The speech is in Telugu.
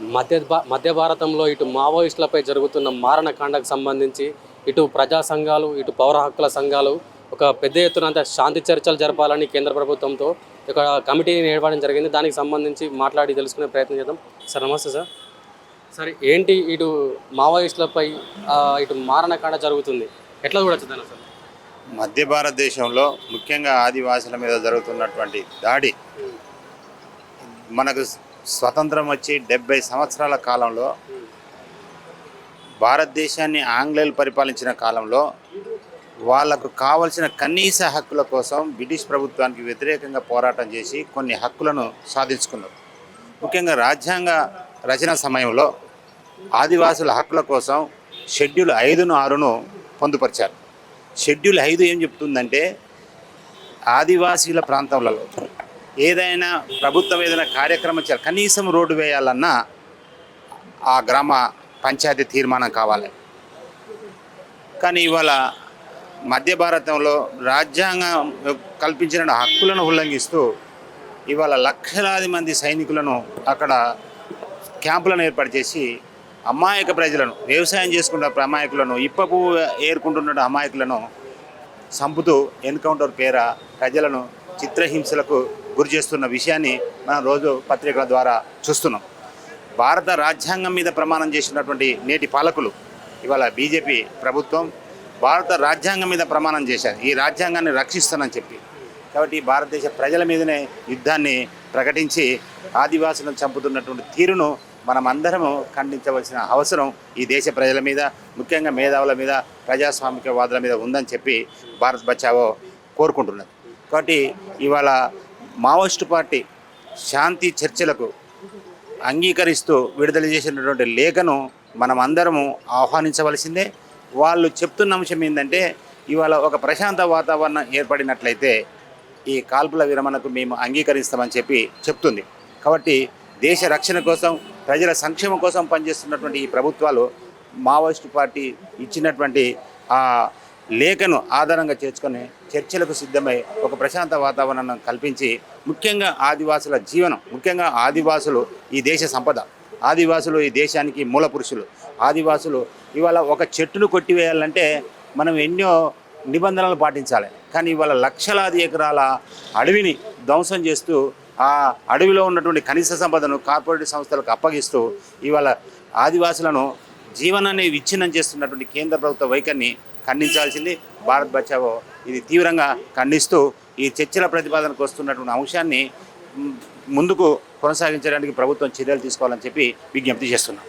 మధ్య భా- మధ్య భారతంలో ఇటు మావోయిస్టులపై జరుగుతున్న మారణకాండకు సంబంధించి ఇటు ప్రజా సంఘాలు ఇటు పౌర హక్కుల సంఘాలు ఒక పెద్ద ఎత్తున అంత శాంతి చర్చలు జరపాలని కేంద్ర ప్రభుత్వంతో ఒక కమిటీని ఏర్పడడం జరిగింది. దానికి సంబంధించి మాట్లాడి తెలుసుకునే ప్రయత్నం చేద్దాం. సార్ నమస్తే సార్. సరే ఏంటి ఇటు మావోయిస్టులపై ఇటు మారణకాండ జరుగుతుంది? ఎట్లా చూడొచ్చు దాన్ని అసలు మధ్య భారతదేశంలో ముఖ్యంగా ఆదివాసుల మీద జరుగుతున్నటువంటి దాడి మనకు స్వతంత్రం వచ్చి డెబ్బై సంవత్సరాల కాలంలో భారతదేశాన్ని ఆంగ్లేయులు పరిపాలించిన కాలంలో వాళ్ళకు కావలసిన కనీస హక్కుల కోసం బ్రిటిష్ ప్రభుత్వానికి వ్యతిరేకంగా పోరాటం చేసి కొన్ని హక్కులను సాధించుకున్నారు. ముఖ్యంగా రాజ్యాంగ రచన సమయంలో ఆదివాసుల హక్కుల కోసం షెడ్యూల్ ఐదును ఆరును పొందుపరిచారు. షెడ్యూల్ ఐదు ఏం చెప్తుందంటే ఆదివాసీల ప్రాంతాలలో ఏదైనా ప్రభుత్వం ఏదైనా కార్యక్రమం చేయాలి కనీసం రోడ్డు వేయాలన్నా ఆ గ్రామ పంచాయతీ తీర్మానం కావాలి. కానీ ఇవాళ మధ్య భారతంలో రాజ్యాంగం కల్పించిన హక్కులను ఉల్లంఘిస్తూ ఇవాళ లక్షలాది మంది సైనికులను అక్కడ క్యాంపులను ఏర్పాటు చేసి అమాయక ప్రజలను వ్యవసాయం చేసుకున్న అమాయకులను ఇప్పపు ఏరుకుంటున్న అమాయకులను చంపుతూ ఎన్కౌంటర్ పేర ప్రజలను చిత్రహింసలకు గురి చేస్తున్న విషయాన్ని మనం రోజు పత్రికల ద్వారా చూస్తున్నాం. భారత రాజ్యాంగం మీద ప్రమాణం చేసినటువంటి నేటి పాలకులు ఇవాళ బీజేపీ ప్రభుత్వం భారత రాజ్యాంగం మీద ప్రమాణం చేశారు. ఈ రాజ్యాంగాన్ని రక్షిస్తానని చెప్పి. కాబట్టి భారతదేశ ప్రజల మీదనే యుద్ధాన్ని ప్రకటించి ఆదివాసులను చంపుతున్నటువంటి తీరును మనం అందరము ఖండించవలసిన అవసరం ఈ దేశ ప్రజల మీద ముఖ్యంగా మేధావుల మీద ప్రజాస్వామికవాదుల మీద ఉందని చెప్పి భారత్ బచావో కోరుకుంటున్నది. కాబట్టి ఇవాళ మావోయిస్టు పార్టీ శాంతి చర్చలకు అంగీకరిస్తూ విడుదల చేసినటువంటి లేఖను మనం అందరము ఆహ్వానించవలసిందే. వాళ్ళు చెప్తున్న అంశం ఏంటంటే ఇవాళ ఒక ప్రశాంత వాతావరణం ఏర్పడినట్లయితే ఈ కాల్పుల విరమణకు మేము అంగీకరిస్తామని చెప్పి చెప్తుంది. కాబట్టి దేశ రక్షణ కోసం ప్రజల సంక్షేమం కోసం పనిచేస్తున్నటువంటి ఈ ప్రభుత్వాలు మావోయిస్టు పార్టీ ఇచ్చినటువంటి లేఖను ఆధారంగా చేర్చుకొని చర్చలకు సిద్ధమై ఒక ప్రశాంత వాతావరణం కల్పించి ముఖ్యంగా ఆదివాసుల జీవనం ముఖ్యంగా ఆదివాసులు ఈ దేశ సంపద ఆదివాసులు ఈ దేశానికి మూల పురుషులు. ఆదివాసులు ఇవాళ ఒక చెట్టును కొట్టివేయాలంటే మనం ఎన్నో నిబంధనలు పాటించాలి. కానీ ఇవాళ లక్షలాది ఎకరాల అడవిని ధ్వంసం చేస్తూ ఆ అడవిలో ఉన్నటువంటి కనీస సంపదను కార్పొరేట్ సంస్థలకు అప్పగిస్తూ ఇవాళ ఆదివాసులను జీవనాన్ని విచ్ఛిన్నం చేస్తున్నటువంటి కేంద్ర ప్రభుత్వ వైఖరిని ఖండించాల్సింది. భారత్ బచావో ఇది తీవ్రంగా ఖండిస్తూ ఈ చర్చల ప్రతిపాదనకు వస్తున్నటువంటి అంశాన్ని ముందుకు కొనసాగించడానికి ప్రభుత్వం చర్యలు తీసుకోవాలని చెప్పి విజ్ఞప్తి చేస్తున్నాం.